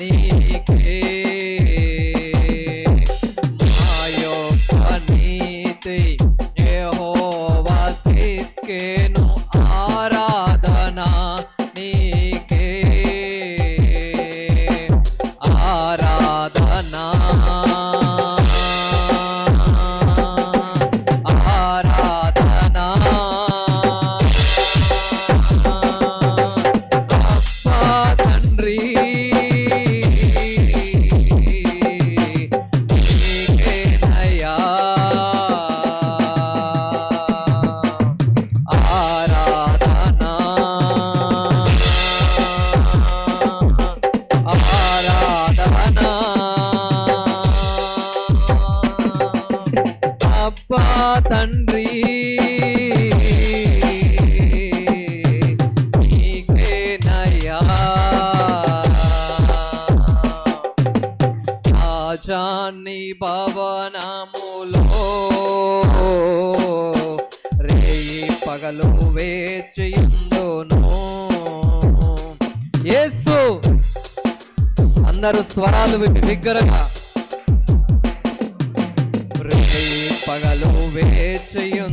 Nike. పగలు వేచియుందును యేసు అందరూ స్వరాలు విని బిగ్గరగా పగలు వేచియు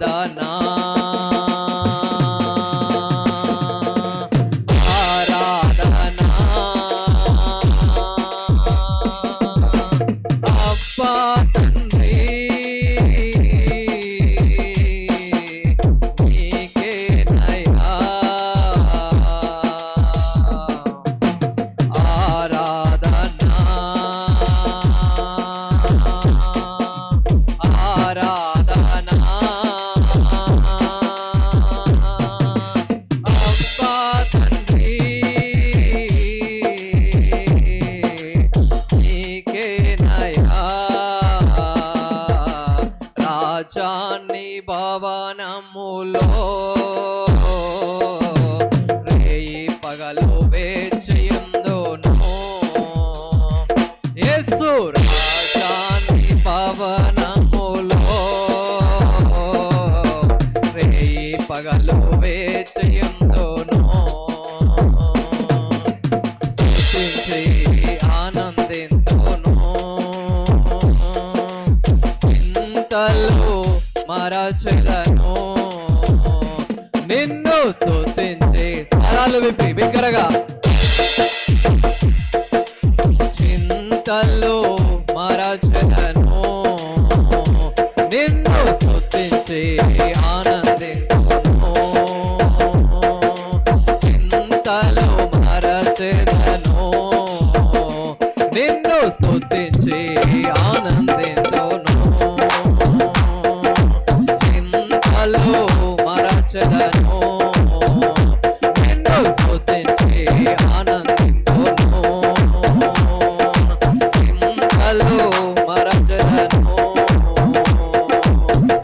দানা పురాన్ని భవనములో. రేయి పగలు వేచయందును. యేసు సార్లు విప్పి బిగ్గరగా. చింతల్లో మరచను నిన్ను స్థుతించి ఆనందించును. చింతలో మరచను నిన్ను స్థుతించి ఆనందించును. చింతలో మరచను